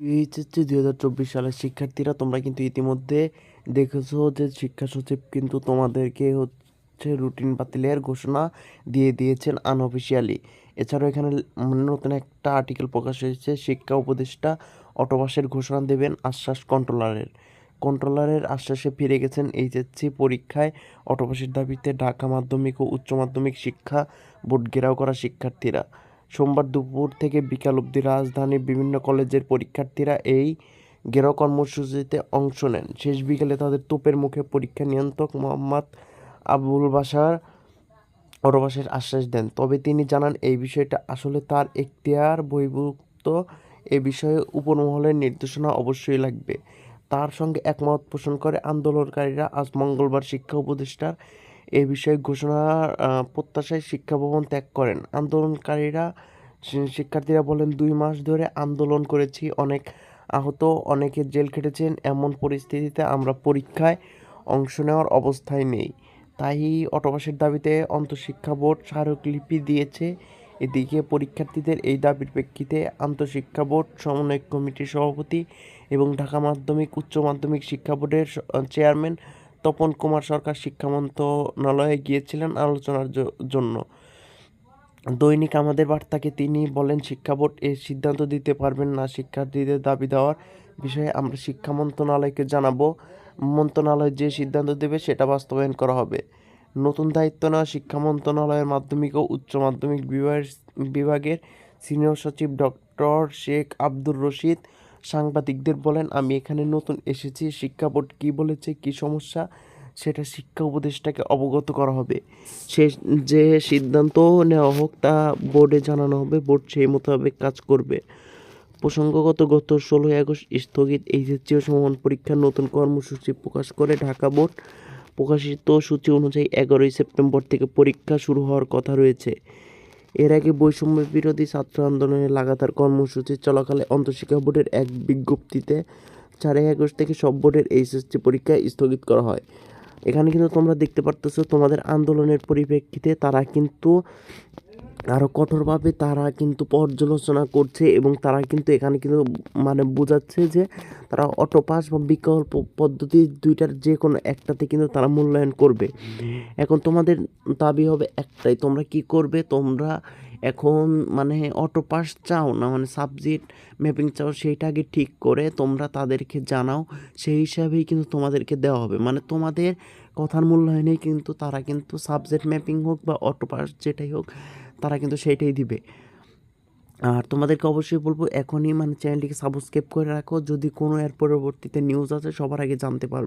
HSC দুই হাজার চব্বিশ সালের শিক্ষার্থীরা তোমরা কিন্তু ইতিমধ্যে দেখেছ যে শিক্ষা সচিব কিন্তু তোমাদেরকে হচ্ছে রুটিন বাতিলের ঘোষণা দিয়ে দিয়েছেন আনঅফিসিয়ালি। এছাড়াও এখানে নতুন একটা আর্টিকেল প্রকাশ হয়েছে, শিক্ষা উপদেষ্টা অটোবাসের ঘোষণা দেবেন আশ্বাস কন্ট্রোলারের। কন্ট্রোলারের আশ্বাসে ফিরে গেছেন এইচএসসি পরীক্ষায় অটোবাসের দাবিতে ঢাকা মাধ্যমিক ও উচ্চ মাধ্যমিক শিক্ষা বোর্ড ঘেরাও করা শিক্ষার্থীরা। সোমবার দুপুর থেকে বিকাল অবধি রাজধানীর বিভিন্ন কলেজের পরীক্ষার্থীরা এই ঘেরাও কর্মসূচিতে অংশ নেন। শেষ বিকেলে তাদের তোপের মুখে পরীক্ষা নিয়ন্ত্রক মোহাম্মদ আবুল বাশার অটোপাসের আশ্বাস দেন। তবে তিনি জানান, এই বিষয়টা আসলে তার এখতিয়ার বহির্ভূত। এ বিষয়ে উপরমহলের নির্দেশনা অবশ্যই লাগবে। তার সঙ্গে একমত পোষণ করে আন্দোলনকারীরা আজ মঙ্গলবার শিক্ষা উপদেষ্টার এ বিষয়ে ঘোষণার প্রত্যাশায় শিক্ষা ভবন ত্যাগ করেন। আন্দোলনকারীরা শিক্ষার্থীরা বলেন, দুই মাস ধরে আন্দোলন করেছি, অনেক আহত, অনেকে জেল খেটেছেন, এমন পরিস্থিতিতে আমরা পরীক্ষায় অংশ নেওয়ার অবস্থায় নেই। তাই অটোপাসের দাবিতে অন্তঃশিক্ষা বোর্ড স্মারকলিপি দিয়েছে। এদিকে পরীক্ষার্থীদের এই দাবির প্রেক্ষিতে আন্তঃশিক্ষা বোর্ড, সমন্বয় কমিটির সভাপতি এবং ঢাকা মাধ্যমিক, উচ্চ মাধ্যমিক শিক্ষা বোর্ডের চেয়ারম্যান তপন কুমার সরকার শিক্ষা মন্ত্রণালয়ে গিয়েছিলেন আলোচনার জন্য। দৈনিক আমাদের বার্তাকে তিনি বলেন, শিক্ষা বোর্ড এর সিদ্ধান্ত দিতে পারবেন না। শিক্ষার্থীদের দাবি দেওয়ার বিষয়ে আমরা শিক্ষা মন্ত্রণালয়কে জানাব। মন্ত্রণালয় যে সিদ্ধান্ত দেবে সেটা বাস্তবায়ন করা হবে। নতুন দায়িত্ব নেওয়া শিক্ষা মন্ত্রণালয়ের মাধ্যমিক ও উচ্চ মাধ্যমিক বিভাগের সিনিয়র সচিব ডক্টর শেখ আব্দুর রশিদ সাংবাদিকদের বলেন, আমি এখানে নতুন এসেছি, শিক্ষা বোর্ড কী বলেছে, কী সমস্যা, সেটা শিক্ষা উপদেষ্টাকে অবগত করা হবে। সে যে সিদ্ধান্ত নেওয়া হোক, তা বোর্ডে জানানো হবে, বোর্ড সেই মোতাবেক কাজ করবে। প্রসঙ্গগত, গত ষোলোই আগস্ট স্থগিত এইচএসসি ও সমান পরীক্ষার নতুন কর্মসূচি প্রকাশ করে ঢাকা বোর্ড। প্রকাশিত সূচি অনুযায়ী এগারোই সেপ্টেম্বর থেকে পরীক্ষা শুরু হওয়ার কথা রয়েছে। এর আগে বৈষম্য বিরোধী ছাত্র আন্দোলনের লাগাতার কর্মসূচি চলাকালে অন্তঃশিক্ষা বোর্ডের এক বিজ্ঞপ্তিতে চারই আগস্ট থেকে সব বোর্ডের এইচএসসি পরীক্ষা স্থগিত করা হয়। এখানে কিন্তু তোমরা দেখতে পারতেছো তোমাদের আন্দোলনের পরিপ্রেক্ষিতে তারা কিন্তু আরও কঠোরভাবে তারা কিন্তু পর্যালোচনা করছে এবং তারা কিন্তু এখানে কিন্তু মানে বোঝাচ্ছে যে তারা অটো পাস বা বিকল্প পদ্ধতি দুইটার যে কোনো একটাতে কিন্তু তারা মূল্যায়ন করবে। এখন তোমাদের দাবি হবে একটাই, তোমরা কি করবে? তোমরা এখন মানে অটো পাস চাও না? মানে সাবজেক্ট ম্যাপিং চাও, সেইটা আগে ঠিক করে তোমরা তাদেরকে জানাও, সেই হিসাবেই কিন্তু তোমাদেরকে দেওয়া হবে। মানে তোমাদের কথার মূল্যায়নেই কিন্তু তারা কিন্তু সাবজেক্ট ম্যাপিং হোক বা অটো পাস যেটাই হোক তারা কিন্তু সেইটাই দিবে। আর তোমাদেরকে অবশ্যই বলব, এখনই মানে চ্যানেলটিকে সাবস্ক্রাইব করে রাখো। যদি কোনো এর পরবর্তীতে নিউজ আছে সবার আগে জানতে পারবে।